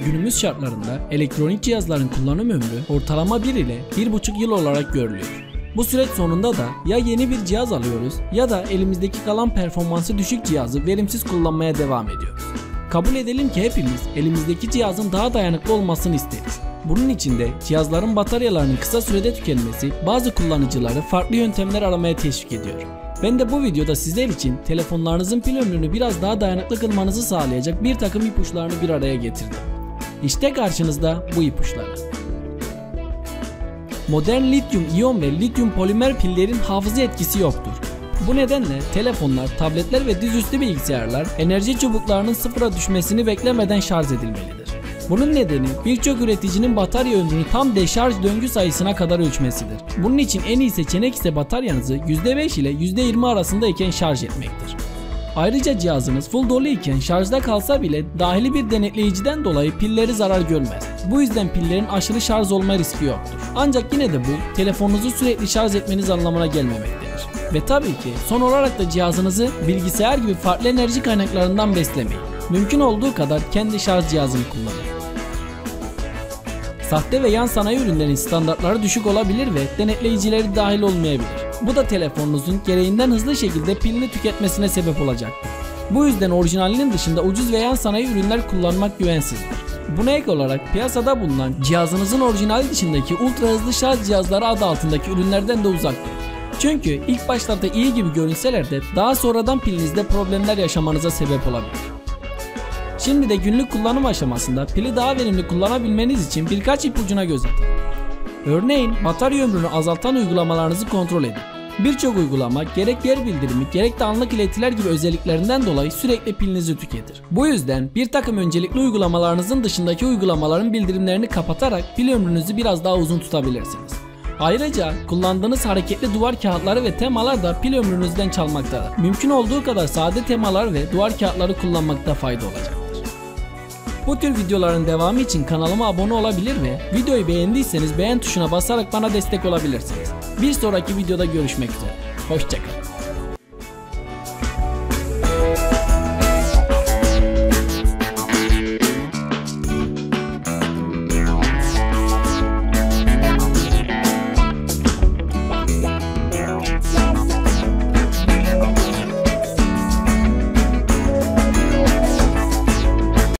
Günümüz şartlarında elektronik cihazların kullanım ömrü ortalama 1 ile 1,5 yıl olarak görülüyor. Bu süreç sonunda da ya yeni bir cihaz alıyoruz ya da elimizdeki kalan performansı düşük cihazı verimsiz kullanmaya devam ediyoruz. Kabul edelim ki hepimiz elimizdeki cihazın daha dayanıklı olmasını isteriz. Bunun için de cihazların bataryalarının kısa sürede tükenmesi bazı kullanıcıları farklı yöntemler aramaya teşvik ediyor. Ben de bu videoda sizler için telefonlarınızın pil ömrünü biraz daha dayanıklı kılmanızı sağlayacak bir takım ipuçlarını bir araya getirdim. İşte karşınızda bu ipuçları. Modern lityum iyon ve lityum polimer pillerin hafıza etkisi yoktur. Bu nedenle telefonlar, tabletler ve dizüstü bilgisayarlar enerji çubuklarının sıfıra düşmesini beklemeden şarj edilmelidir. Bunun nedeni birçok üreticinin batarya ömrünü tam deşarj döngü sayısına kadar ölçmesidir. Bunun için en iyi seçenek ise bataryanızı %5 ile %20 arasındayken şarj etmektir. Ayrıca cihazınız full dolu iken şarjda kalsa bile dahili bir denetleyiciden dolayı pilleri zarar görmez. Bu yüzden pillerin aşırı şarj olma riski yoktur. Ancak yine de bu telefonunuzu sürekli şarj etmeniz anlamına gelmemektedir. Ve tabii ki son olarak da cihazınızı bilgisayar gibi farklı enerji kaynaklarından beslemeyin. Mümkün olduğu kadar kendi şarj cihazını kullanın. Sahte ve yan sanayi ürünlerin standartları düşük olabilir ve denetleyicileri dahil olmayabilir. Bu da telefonunuzun gereğinden hızlı şekilde pilini tüketmesine sebep olacaktır. Bu yüzden orijinalinin dışında ucuz ve yan sanayi ürünler kullanmak güvensizdir. Buna ek olarak piyasada bulunan cihazınızın orijinali dışındaki ultra hızlı şarj cihazları adı altındaki ürünlerden de uzak durun. Çünkü ilk başlarda iyi gibi görünseler de daha sonradan pilinizde problemler yaşamanıza sebep olabilir. Şimdi de günlük kullanım aşamasında pili daha verimli kullanabilmeniz için birkaç ipucuna göz atın. Örneğin batarya ömrünü azaltan uygulamalarınızı kontrol edin. Birçok uygulama gerek yer bildirimi gerek de anlık iletiler gibi özelliklerinden dolayı sürekli pilinizi tüketir. Bu yüzden bir takım öncelikli uygulamalarınızın dışındaki uygulamaların bildirimlerini kapatarak pil ömrünüzü biraz daha uzun tutabilirsiniz. Ayrıca kullandığınız hareketli duvar kağıtları ve temalar da pil ömrünüzden çalmaktadır. Mümkün olduğu kadar sade temalar ve duvar kağıtları kullanmakta fayda olacaktır. Bu tür videoların devamı için kanalıma abone olabilir ve videoyu beğendiyseniz beğen tuşuna basarak bana destek olabilirsiniz. Bir sonraki videoda görüşmek üzere. Hoşçakalın.